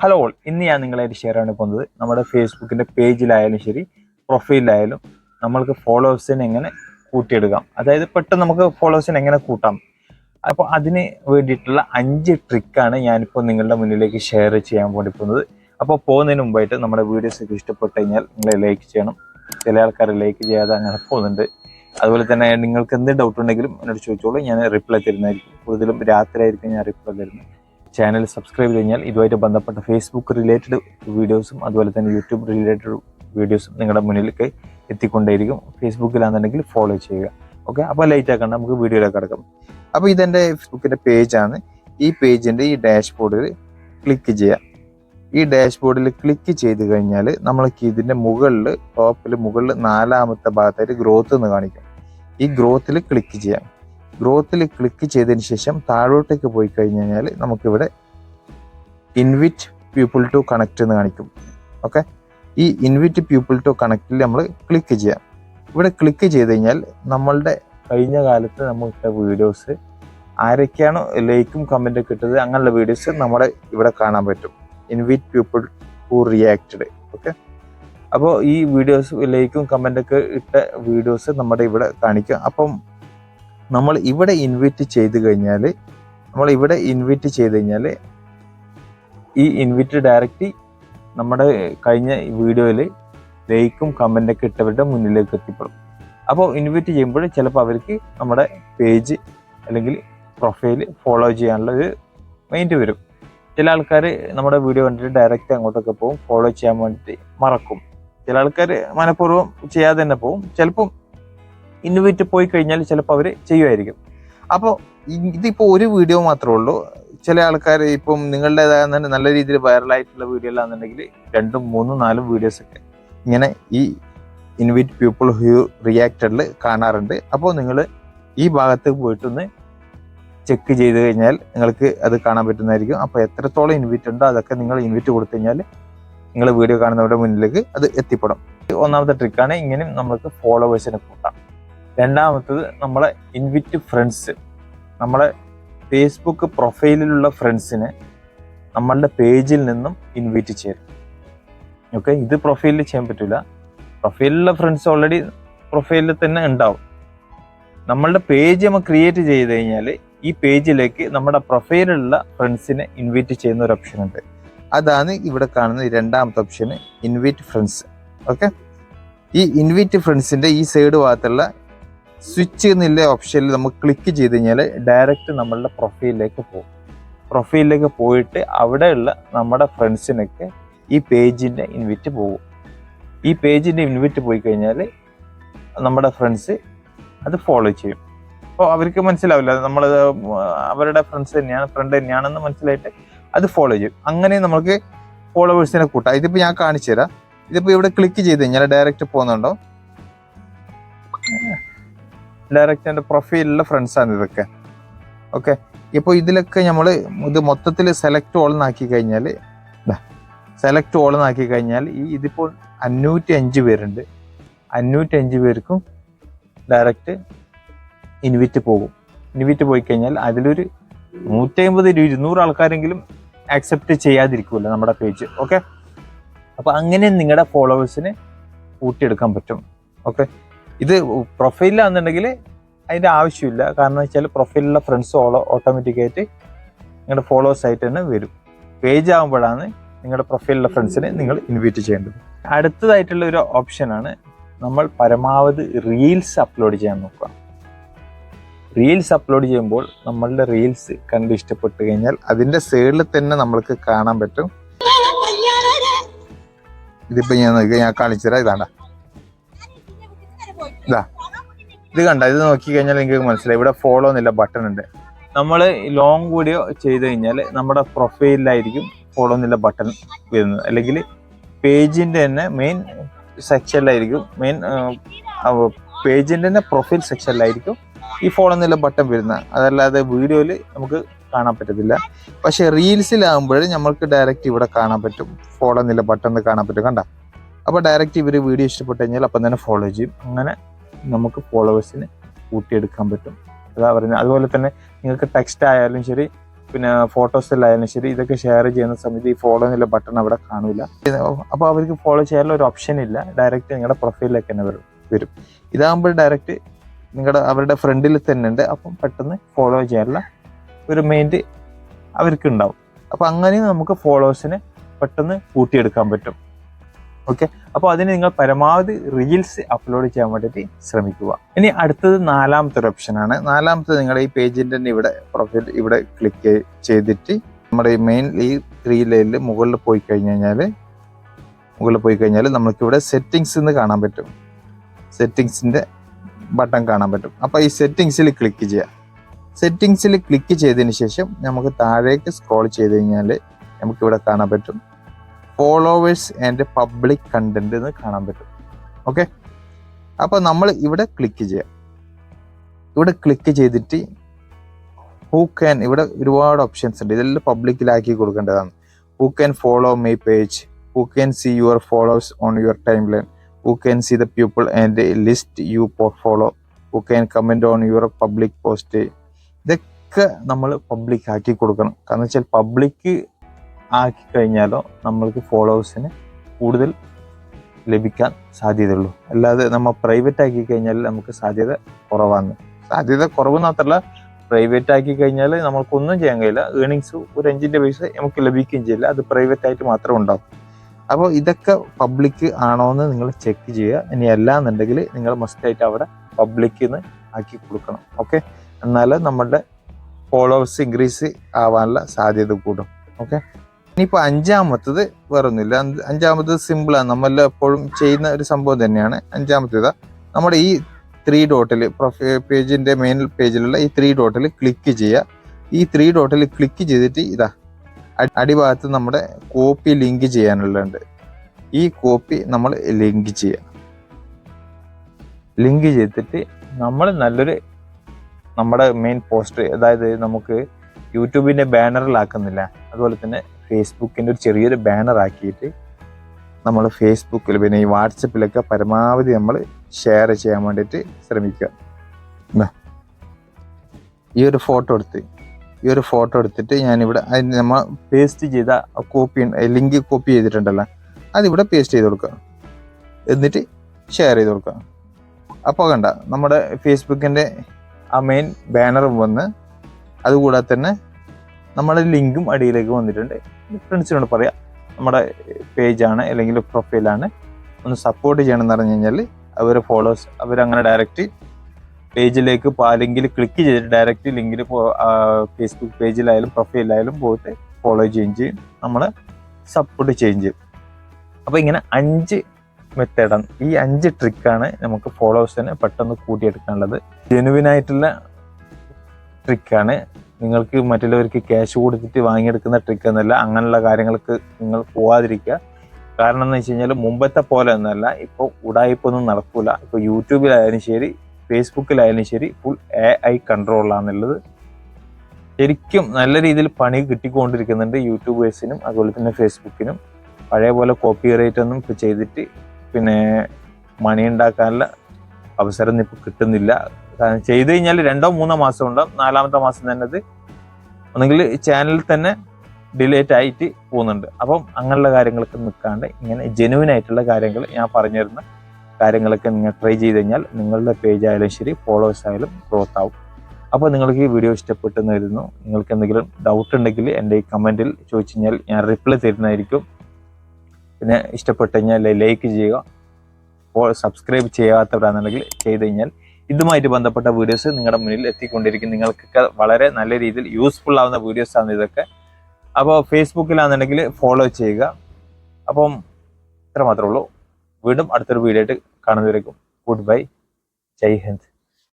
Hello all ഇന്ന് ഞാൻ നിങ്ങളായിട്ട് ഷെയർ ആണ് പോകുന്നത്. നമ്മുടെ ഫേസ്ബുക്കിന്റെ പേജിലായാലും ശരി പ്രൊഫൈലിലായാലും നമ്മൾക്ക് ഫോളോവേഴ്സിനെ എങ്ങനെ കൂട്ടിയെടുക്കാം? അതായത് പെട്ടെന്ന് നമുക്ക് ഫോളോവേഴ്സിനെ എങ്ങനെ കൂട്ടാം? അപ്പോൾ അതിന് വേണ്ടിയിട്ടുള്ള അഞ്ച് ട്രിക്കാണ് ഞാനിപ്പോൾ നിങ്ങളുടെ മുന്നിലേക്ക് ഷെയർ ചെയ്യാൻ വേണ്ടി പോകുന്നത്. അപ്പോൾ പോകുന്നതിന് മുമ്പായിട്ട് നമ്മുടെ വീഡിയോസ് ഒക്കെ ഇഷ്ടപ്പെട്ട് കഴിഞ്ഞാൽ നിങ്ങൾ ലൈക്ക് ചെയ്യണം. ചില ആൾക്കാർ ലൈക്ക് ചെയ്യാതെ അങ്ങനെ പോകുന്നുണ്ട്. അതുപോലെ തന്നെ നിങ്ങൾക്ക് എന്ത് ഡൗട്ട് ഉണ്ടെങ്കിലും എന്നോട് ചോദിച്ചോളൂ. ഞാൻ റിപ്ലൈ തരുന്നതായിരിക്കും. കൂടുതലും രാത്രി ആയിരിക്കും ഞാൻ റിപ്ലൈ തരുന്നത്. ചാനൽ സബ്സ്ക്രൈബ് കഴിഞ്ഞാൽ ഇതുമായിട്ട് ബന്ധപ്പെട്ട ഫേസ്ബുക്ക് റിലേറ്റഡ് വീഡിയോസും അതുപോലെ തന്നെ യൂട്യൂബ് റിലേറ്റഡ് വീഡിയോസും നിങ്ങളുടെ മുന്നിലേക്ക് എത്തിക്കൊണ്ടേയിരിക്കും. ഫേസ്ബുക്കിലാണെന്നുണ്ടെങ്കിൽ ഫോളോ ചെയ്യുക. ഓക്കെ അപ്പോൾ ലൈറ്റ് ആക്കണ്ട നമുക്ക് വീഡിയോയിലേക്ക് കിടക്കാം. അപ്പോൾ ഇതെന്റെ ഫേസ്ബുക്കിന്റെ പേജാണ് ഈ പേജിന്റെ ഈ ഡാഷ്ബോർഡിൽ ക്ലിക്ക് ചെയ്യുക. ഈ ഡാഷ്ബോർഡിൽ ക്ലിക്ക് ചെയ്ത് കഴിഞ്ഞാൽ നമ്മൾക്ക് ഇതിന്റെ മുകളിൽ ടോപ്പിൽ മുകളിൽ നാലാമത്തെ ഭാഗത്തായിട്ട് ഗ്രോത്ത് എന്ന് കാണിക്കും. ഈ ഗ്രോത്തിൽ ക്ലിക്ക് ചെയ്യാം ഗ്രോത്തിൽ ക്ലിക്ക് ചെയ്തതിന് ശേഷം താഴോട്ടേക്ക് പോയി കഴിഞ്ഞ് കഴിഞ്ഞാൽ നമുക്കിവിടെ ഇൻവിറ്റ് പീപ്പിൾ ടു കണക്ട് എന്ന് കാണിക്കും. ഓക്കെ ഈ ഇൻവിറ്റ് പീപ്പിൾ ടു കണക്റ്റിൽ നമ്മൾ ക്ലിക്ക് ചെയ്യാം. ഇവിടെ ക്ലിക്ക് ചെയ്ത് കഴിഞ്ഞാൽ നമ്മളുടെ കഴിഞ്ഞ കാലത്ത് നമ്മൾ ഇട്ട വീഡിയോസ് ആരൊക്കെയാണോ ലൈക്കും കമന്റും ഒക്കെ ഇട്ടത് അങ്ങനെയുള്ള വീഡിയോസ് നമ്മുടെ ഇവിടെ കാണാൻ പറ്റും. Invite people who reacted okay അപ്പോൾ ഈ വീഡിയോസ് ലൈക്കും കമന്റൊക്കെ ഇട്ട വീഡിയോസ് നമ്മുടെ ഇവിടെ കാണിക്കും. അപ്പം നമ്മൾ ഇവിടെ ഇൻവൈറ്റ് ചെയ്ത് കഴിഞ്ഞാൽ നമ്മൾ ഇവിടെ ഇൻവൈറ്റ് ചെയ്ത് കഴിഞ്ഞാൽ ഈ ഇൻവിറ്റ് ഡയറക്റ്റ് നമ്മുടെ കഴിഞ്ഞ വീഡിയോയിൽ ലൈക്കും കമന്റൊക്കെ ഇട്ടവരുടെ മുന്നിലേക്ക് എത്തിപ്പെടും. അപ്പോൾ ഇൻവൈറ്റ് ചെയ്യുമ്പോൾ ചിലപ്പോൾ അവർക്ക് നമ്മുടെ പേജ് അല്ലെങ്കിൽ പ്രൊഫൈൽ ഫോളോ ചെയ്യാനുള്ള ഒരു മൈൻഡ് വരും. ചില ആൾക്കാർ നമ്മുടെ വീഡിയോ കണ്ടിട്ട് ഡയറക്റ്റ് അങ്ങോട്ടൊക്കെ പോകും ഫോളോ ചെയ്യാൻ വേണ്ടിയിട്ട് മറക്കും. ചില ആൾക്കാർ മനഃപൂർവം ചെയ്യാതെ തന്നെ പോകും. ചിലപ്പം ഇൻവൈറ്റ് പോയി കഴിഞ്ഞാൽ ചിലപ്പോൾ അവർ ചെയ്യുമായിരിക്കും അപ്പോൾ ഇതിപ്പോൾ ഒരു വീഡിയോ മാത്രമേ ഉള്ളൂ. ചില ആൾക്കാർ ഇപ്പം നിങ്ങളുടേതായ നല്ല രീതിയിൽ വൈറലായിട്ടുള്ള വീഡിയോ അല്ലാന്നുണ്ടെങ്കിൽ രണ്ടും മൂന്നും നാലും വീഡിയോസ് ഒക്കെ ഇങ്ങനെ ഈ ഇൻവൈറ്റ് പീപ്പിൾ ഹ്യൂ റിയാക്റ്റഡിൽ കാണാറുണ്ട്. അപ്പോൾ നിങ്ങൾ ഈ ഭാഗത്ത് പോയിട്ടൊന്ന് ചെക്ക് ചെയ്ത് കഴിഞ്ഞാൽ നിങ്ങൾക്ക് അത് കാണാൻ പറ്റുന്നതായിരിക്കും. അപ്പോൾ എത്രത്തോളം ഇൻവൈറ്റ് ഉണ്ടോ അതൊക്കെ നിങ്ങൾ ഇൻവൈറ്റ് കൊടുത്തു കഴിഞ്ഞാൽ നിങ്ങൾ വീഡിയോ കാണുന്നവരുടെ മുന്നിലേക്ക് അത് എത്തിപ്പെടും. ഒന്നാമത്തെ ട്രിക്കാണ് ഇങ്ങനെ നമുക്ക് ഫോളോവേഴ്സിനെ കൂട്ടാം. രണ്ടാമത്തത് നമ്മളെ ഇൻവിറ്റ് ഫ്രണ്ട്സ്. നമ്മളെ ഫേസ്ബുക്ക് പ്രൊഫൈലിലുള്ള ഫ്രണ്ട്സിനെ നമ്മളുടെ പേജിൽ നിന്നും ഇൻവൈറ്റ് ചെയ്യും ഓക്കെ? ഇത് പ്രൊഫൈലിൽ ചെയ്യാൻ പറ്റില്ല പ്രൊഫൈലിലുള്ള ഫ്രണ്ട്സ് ഓൾറെഡി പ്രൊഫൈലിൽ തന്നെ ഉണ്ടാവും. നമ്മളുടെ പേജ് നമ്മൾ ക്രിയേറ്റ് ചെയ്ത് കഴിഞ്ഞാൽ ഈ പേജിലേക്ക് നമ്മുടെ പ്രൊഫൈലിലുള്ള ഫ്രണ്ട്സിനെ ഇൻവൈറ്റ് ചെയ്യുന്ന ഒരു ഓപ്ഷൻ ഉണ്ട്. അതാണ് ഇവിടെ കാണുന്ന രണ്ടാമത്തെ ഓപ്ഷന് ഇൻവൈറ്റ് ഫ്രണ്ട്സ്. ഓക്കെ? ഈ ഇൻവൈറ്റ് ഫ്രണ്ട്സിന്റെ ഈ സൈഡ് ഭാഗത്തുള്ള സ്വിച്ച് എന്നുള്ള ഓപ്ഷനിൽ നമുക്ക് ക്ലിക്ക് ചെയ്ത് കഴിഞ്ഞാൽ ഡയറക്റ്റ് നമ്മളുടെ പ്രൊഫൈലിലേക്ക് പോകും. പ്രൊഫൈലിലേക്ക് പോയിട്ട് അവിടെയുള്ള നമ്മുടെ ഫ്രണ്ട്സിനൊക്കെ ഈ പേജിന്റെ ഇൻവിറ്റ് പോകും. ഈ പേജിന്റെ ഇൻവിറ്റ് പോയി കഴിഞ്ഞാൽ നമ്മുടെ ഫ്രണ്ട്സ് അത് ഫോളോ ചെയ്യും. അപ്പോൾ അവർക്ക് മനസ്സിലാവില്ല. നമ്മൾ അവരുടെ ഫ്രണ്ട്സ് തന്നെയാണ് ഫ്രണ്ട് തന്നെയാണെന്ന് മനസ്സിലായിട്ട് അത് ഫോളോ ചെയ്യും. അങ്ങനെ നമുക്ക് ഫോളോവേഴ്സിനെ കൂട്ടാം. ഇതിപ്പോൾ ഞാൻ കാണിച്ചു തരാം ഇതിപ്പോൾ ഇവിടെ ക്ലിക്ക് ചെയ്ത് കഴിഞ്ഞാൽ ഡയറക്റ്റ് പോകുന്നുണ്ടോ? ഡയറക്റ്റ് എന്റെ പ്രൊഫൈലിലെ ഫ്രണ്ട്സാണ് ഇതൊക്കെ. ഓക്കെ ഇപ്പോൾ ഇതിലൊക്കെ നമ്മൾ ഇത് മൊത്തത്തിൽ സെലക്ട് ഓൾ എന്നാക്കി കഴിഞ്ഞാൽ സെലക്ട് ഓൾ എന്നാക്കി കഴിഞ്ഞാൽ ഈ ഇതിപ്പോൾ അഞ്ഞൂറ്റി അഞ്ച് പേരുണ്ട്. അഞ്ഞൂറ്റി അഞ്ച് പേർക്കും ഡയറക്റ്റ് ഇൻവിറ്റ് പോകും. ഇൻവിറ്റ് പോയി കഴിഞ്ഞാൽ അതിലൊരു നൂറ്റി അമ്പത് ഇരുന്നൂറ് ആൾക്കാരെങ്കിലും ആക്സെപ്റ്റ് ചെയ്യാതിരിക്കുമല്ലോ നമ്മുടെ പേജ് ഓക്കെ അപ്പോൾ അങ്ങനെ നിങ്ങളുടെ ഫോളോവേഴ്സിനെ കൂട്ടിയെടുക്കാൻ പറ്റും. ഓക്കെ ഇത് പ്രൊഫൈലിലാണെന്നുണ്ടെങ്കിൽ അതിന്റെ ആവശ്യമില്ല. കാരണം വെച്ചാൽ പ്രൊഫൈലിലുള്ള ഫ്രണ്ട്സ് ഓളോ ഓട്ടോമാറ്റിക്കായിട്ട് നിങ്ങളുടെ ഫോളോവേഴ്സ് ആയിട്ട് തന്നെ വരും. പേജ് ആകുമ്പോഴാണ് നിങ്ങളുടെ പ്രൊഫൈലിലുള്ള ഫ്രണ്ട്സിനെ നിങ്ങൾ ഇൻവൈറ്റ് ചെയ്യേണ്ടത്. അടുത്തതായിട്ടുള്ള ഒരു ഓപ്ഷനാണ് നമ്മൾ പരമാവധി റീൽസ് അപ്ലോഡ് ചെയ്യാൻ നോക്കുക. റീൽസ് അപ്ലോഡ് ചെയ്യുമ്പോൾ നമ്മളുടെ റീൽസ് കണ്ട് ഇഷ്ടപ്പെട്ട് കഴിഞ്ഞാൽ അതിന്റെ സൈഡിൽ തന്നെ നമ്മൾക്ക് കാണാൻ പറ്റും. ഇതിപ്പോൾ ഞാൻ ഞാൻ കാണിച്ചു തരാം ഇതാണ്ട. ഇതാ കണ്ട? ഇത് നോക്കി കഴിഞ്ഞാൽ എനിക്ക് മനസ്സിലായി. ഇവിടെ ഫോളോ എന്നില്ല ബട്ടൺ ഉണ്ട്. നമ്മൾ ലോങ് വീഡിയോ ചെയ്ത് കഴിഞ്ഞാൽ നമ്മുടെ പ്രൊഫൈലിലായിരിക്കും ഫോളോ എന്നില്ല ബട്ടൺ വരുന്നത്. അല്ലെങ്കിൽ പേജിന്റെ തന്നെ മെയിൻ സെക്ഷനിലായിരിക്കും മെയിൻ പേജിന്റെ തന്നെ പ്രൊഫൈൽ സെക്ഷനിലായിരിക്കും ഈ ഫോളോ എന്നില്ല ബട്ടൺ വരുന്നത്. അതല്ലാതെ വീഡിയോയിൽ നമുക്ക് കാണാൻ പറ്റത്തില്ല. പക്ഷെ റീൽസിലാകുമ്പോൾ നമ്മൾക്ക് ഡയറക്റ്റ് ഇവിടെ കാണാൻ പറ്റും. ഫോളോ എന്നില്ല ബട്ടൺ കാണാൻ പറ്റും. കണ്ട? അപ്പോൾ ഡയറക്റ്റ് ഇവർ വീഡിയോ ഇഷ്ടപ്പെട്ട് കഴിഞ്ഞാൽ അപ്പം തന്നെ ഫോളോ ചെയ്യും. അങ്ങനെ നമുക്ക് ഫോളോവേഴ്സിന് കൂട്ടിയെടുക്കാൻ പറ്റും. അതാ പറയുന്നത്. അതുപോലെ തന്നെ നിങ്ങൾക്ക് ടെക്സ്റ്റ് ആയാലും ശരി പിന്നെ ഫോട്ടോസിലായാലും ശരി ഇതൊക്കെ ഷെയർ ചെയ്യുന്ന സമയത്ത് ഈ ഫോളോ എന്നുള്ള ബട്ടൺ അവിടെ കാണില്ല. അപ്പോൾ അവർക്ക് ഫോളോ ചെയ്യാനുള്ള ഒരു ഓപ്ഷൻ ഇല്ല. ഡയറക്റ്റ് നിങ്ങളുടെ പ്രൊഫൈലിലേക്ക് തന്നെ വരും. വരും. ഇതാകുമ്പോൾ ഡയറക്റ്റ് നിങ്ങളുടെ അവരുടെ ഫ്രണ്ടിൽ തന്നെ ഉണ്ട്. അപ്പം പെട്ടെന്ന് ഫോളോ ചെയ്യാനുള്ള ഒരു മൈൻഡ് അവർക്ക് ഉണ്ടാവും അപ്പം അങ്ങനെ നമുക്ക് ഫോളോവേഴ്സിനെ പെട്ടെന്ന് കൂട്ടിയെടുക്കാൻ പറ്റും. ഓക്കെ അപ്പോൾ അതിന് നിങ്ങൾ പരമാവധി റീൽസ് അപ്ലോഡ് ചെയ്യാൻ വേണ്ടിയിട്ട് ശ്രമിക്കുക. ഇനി അടുത്തത് നാലാമത്തെ ഒരു ഓപ്ഷനാണ് നാലാമത്തെ നിങ്ങൾ ഈ പേജിന്റെ തന്നെ ഇവിടെ പ്രൊഫൈൽ ഇവിടെ ക്ലിക്ക് ചെയ്തിട്ട് നമ്മുടെ ഈ മെയിൻ ഈ ത്രീ ലൈനിൽ മുകളിൽ പോയി കഴിഞ്ഞ് കഴിഞ്ഞാൽ മുകളിൽ പോയി കഴിഞ്ഞാൽ നമുക്ക് ഇവിടെ സെറ്റിങ്സ് എന്ന് കാണാൻ പറ്റും. സെറ്റിങ്സിന്റെ ബട്ടൺ കാണാൻ പറ്റും. അപ്പോൾ ഈ സെറ്റിങ്സിൽ ക്ലിക്ക് ചെയ്യാം. സെറ്റിങ്സിൽ ക്ലിക്ക് ചെയ്തതിന് ശേഷം നമുക്ക് താഴേക്ക് സ്ക്രോൾ ചെയ്ത് കഴിഞ്ഞാൽ നമുക്കിവിടെ കാണാൻ പറ്റും. ഫോളോവേഴ്സ് ആൻഡ് പബ്ലിക് കണ്ടന്റ് എന്ന് കാണാൻ പറ്റും. ഓക്കെ അപ്പോൾ നമ്മൾ ഇവിടെ ക്ലിക്ക് ചെയ്യാം. ഇവിടെ ക്ലിക്ക് ചെയ്തിട്ട് ഹൂ ക്യാൻ ഇവിടെ ഒരുപാട് ഓപ്ഷൻസ് ഉണ്ട്. ഇതെല്ലാം പബ്ലിക്കിലാക്കി കൊടുക്കേണ്ടതാണ്. Who can follow my page who can see your followers on your timeline who can see the people and list you follow who can comment on your public post ഇതൊക്കെ നമ്മൾ public ആക്കി കൊടുക്കണം. കാരണം വെച്ചാൽ പബ്ലിക് ആക്കി കഴിഞ്ഞാലോ നമ്മൾക്ക് ഫോളോവേഴ്സിന് കൂടുതൽ ലഭിക്കാൻ സാധ്യതയുള്ളൂ. അല്ലാതെ നമ്മൾ പ്രൈവറ്റ് ആക്കി കഴിഞ്ഞാൽ നമുക്ക് സാധ്യത കുറവാണ്. സാധ്യത കുറവ് മാത്രമല്ല പ്രൈവറ്റ് ആക്കി കഴിഞ്ഞാൽ നമുക്കൊന്നും ചെയ്യാൻ കഴിയില്ല. ഏണിങ്സ് ഒരു അഞ്ചിന്റെ പൈസ നമുക്ക് ലഭിക്കുകയും ചെയ്യില്ല. അത് പ്രൈവറ്റ് ആയിട്ട് മാത്രം ഉണ്ടാവും. അപ്പോൾ ഇതൊക്കെ പബ്ലിക് ആണോ എന്ന് നിങ്ങൾ ചെക്ക് ചെയ്യുക. ഇനി അല്ല എന്നുണ്ടെങ്കിൽ നിങ്ങൾ മസ്റ്റായിട്ട് അവിടെ പബ്ലിക്കിന്ന് ആക്കി കൊടുക്കണം. ഓക്കെ എന്നാൽ നമ്മളുടെ ഫോളോവേഴ്സ് ഇൻക്രീസ് ആവാനുള്ള സാധ്യത കൂടും. ഓക്കെ ഇനിയിപ്പോൾ അഞ്ചാമത്തത് വേറൊന്നുമില്ല. അഞ്ച് അഞ്ചാമത്തത് സിമ്പിളാണ് നമ്മൾ എപ്പോഴും ചെയ്യുന്ന ഒരു സംഭവം തന്നെയാണ്. അഞ്ചാമത്തേത് നമ്മുടെ ഈ ത്രീ ഡോട്ടിൽ പ്രൊഫൈ പേജിന്റെ മെയിൻ പേജിലുള്ള ഈ ത്രീ ഡോട്ടിൽ ക്ലിക്ക് ചെയ്യുക. ഈ ത്രീ ഡോട്ടിൽ ക്ലിക്ക് ചെയ്തിട്ട് ഇതാ അടി- അടിഭാഗത്ത് നമ്മുടെ കോപ്പി ലിങ്ക് ചെയ്യാനുള്ളുണ്ട് ഈ കോപ്പി നമ്മൾ ലിങ്ക് ചെയ്യുക. ലിങ്ക് ചെയ്തിട്ട് നമ്മൾ നല്ലൊരു നമ്മുടെ മെയിൻ പോസ്റ്റ് അതായത് നമുക്ക് യൂട്യൂബിന്റെ ബാനറിലാക്കുന്നില്ല അതുപോലെ തന്നെ ഫേസ്ബുക്കിന്റെ ഒരു ചെറിയൊരു ബാനർ ആക്കിയിട്ട് നമ്മൾ ഫേസ്ബുക്കിൽ പിന്നെ ഈ വാട്സപ്പിലൊക്കെ പരമാവധി നമ്മൾ ഷെയർ ചെയ്യാൻ വേണ്ടിയിട്ട് ശ്രമിക്കുക. ഈ ഒരു ഫോട്ടോ എടുത്ത് ഈ ഒരു ഫോട്ടോ എടുത്തിട്ട് ഞാനിവിടെ അതിന് നമ്മൾ പേസ്റ്റ് ചെയ്ത കോപ്പി ലിങ്ക് കോപ്പി ചെയ്തിട്ടുണ്ടല്ലോ അതിവിടെ പേസ്റ്റ് ചെയ്ത് കൊടുക്കുക. എന്നിട്ട് ഷെയർ ചെയ്ത് കൊടുക്കുക. അപ്പോൾ കണ്ട നമ്മുടെ ഫേസ്ബുക്കിന്റെ ആ മെയിൻ ബാനറും വന്ന് അതുകൂടാതെ തന്നെ നമ്മുടെ ലിങ്കും അടിയിലേക്ക് വന്നിട്ടുണ്ട്. ഫ്രണ്ട്സിനോട് പറയാം. നമ്മുടെ പേജാണ് അല്ലെങ്കിൽ പ്രൊഫൈലാണ്. ഒന്ന് സപ്പോർട്ട് ചെയ്യണം എന്ന് പറഞ്ഞു കഴിഞ്ഞാൽ അവർ ഫോളോവേഴ്സ് അവരങ്ങനെ ഡയറക്റ്റ് പേജിലേക്ക് അല്ലെങ്കിൽ ക്ലിക്ക് ചെയ്തിട്ട് ഡയറക്റ്റ് ലിങ്കിൽ ഫേസ്ബുക്ക് പേജിലായാലും പ്രൊഫൈലായാലും പോയിട്ട് ഫോളോ ചെയ്യുകയും ചെയ്യും. നമ്മളെ സപ്പോർട്ട് ചെയ്യുകയും ചെയ്യും. അപ്പോൾ ഇങ്ങനെ അഞ്ച് മെത്തേഡാണ് ഈ അഞ്ച് ട്രിക്കാണ് നമുക്ക് ഫോളോവേഴ്സിനെ പെട്ടെന്ന് കൂട്ടിയെടുക്കാനുള്ളത്. ജെനുവിനായിട്ടുള്ള ട്രിക്കാണ് നിങ്ങൾക്ക് മറ്റുള്ളവർക്ക് ക്യാഷ് കൊടുത്തിട്ട് വാങ്ങിയെടുക്കുന്ന ട്രിക്ക് എന്നല്ല അങ്ങനെയുള്ള കാര്യങ്ങൾക്ക് നിങ്ങൾ പോവാതിരിക്കുക. കാരണം എന്ന് വെച്ച് കഴിഞ്ഞാൽ മുമ്പത്തെ പോലെ ഒന്നല്ല ഇപ്പോൾ ഉടായ്പൊന്നും നടക്കില്ല ഇപ്പോൾ യൂട്യൂബിലായാലും ശരി ഫേസ്ബുക്കിലായാലും ശരി ഫുൾ എ ഐ കൺട്രോളാണെന്നുള്ളത് ശരിക്കും നല്ല രീതിയിൽ പണി കിട്ടിക്കൊണ്ടിരിക്കുന്നുണ്ട് യൂട്യൂബേഴ്സിനും അതുപോലെ തന്നെ ഫേസ്ബുക്കിനും പഴയ പോലെ കോപ്പി റേറ്റ് ഒന്നും ഇപ്പോൾ ചെയ്തിട്ട് പിന്നെ മണി ഉണ്ടാക്കാനുള്ള അവസരം ഇപ്പോൾ കിട്ടുന്നില്ല. ചെയ്തു കഴിഞ്ഞാൽ രണ്ടോ മൂന്നോ മാസം ഉണ്ടാവും. നാലാമത്തെ മാസം തന്നെ അത് ഒന്നെങ്കിൽ ചാനലിൽ തന്നെ ഡിലേറ്റ് ആയിട്ട് പോകുന്നുണ്ട്. അപ്പം അങ്ങനെയുള്ള കാര്യങ്ങളൊക്കെ നിൽക്കാണ്ട് ഇങ്ങനെ ജെനുവിൻ ആയിട്ടുള്ള കാര്യങ്ങൾ ഞാൻ പറഞ്ഞു തരുന്ന കാര്യങ്ങളൊക്കെ നിങ്ങൾ ട്രൈ ചെയ്ത് കഴിഞ്ഞാൽ നിങ്ങളുടെ പേജ് ആയാലും ശരി ഫോളോവേഴ്സ് ആയാലും ഗ്രോത്ത് ആവും. അപ്പോൾ നിങ്ങൾക്ക് ഈ വീഡിയോ ഇഷ്ടപ്പെട്ടെന്ന് വരുന്നു നിങ്ങൾക്ക് എന്തെങ്കിലും ഡൗട്ട് ഉണ്ടെങ്കിൽ എന്റെ ഈ കമന്റിൽ ചോദിച്ചു കഴിഞ്ഞാൽ ഞാൻ റിപ്ലൈ തരുന്നതായിരിക്കും. പിന്നെ ഇഷ്ടപ്പെട്ടു കഴിഞ്ഞാൽ ലൈക്ക് ചെയ്യുക. സബ്സ്ക്രൈബ് ചെയ്യാത്തവരാണെന്നുണ്ടെങ്കിൽ ചെയ്ത് കഴിഞ്ഞാൽ ഇതുമായിട്ട് ബന്ധപ്പെട്ട വീഡിയോസ് നിങ്ങളുടെ മുന്നിൽ എത്തിക്കൊണ്ടിരിക്കും. നിങ്ങൾക്കൊക്കെ വളരെ നല്ല രീതിയിൽ യൂസ്ഫുൾ ആവുന്ന വീഡിയോസ് ആണ് ഇതൊക്കെ. അപ്പോൾ ഫേസ്ബുക്കിലാണെന്നുണ്ടെങ്കിൽ ഫോളോ ചെയ്യുക. അപ്പം ഇത്ര മാത്രമേ ഉള്ളൂ. വീണ്ടും അടുത്തൊരു വീഡിയോ ആയിട്ട് കാണുന്നവരേക്കും ഗുഡ് ബൈ ജയ് ഹിന്ദ്.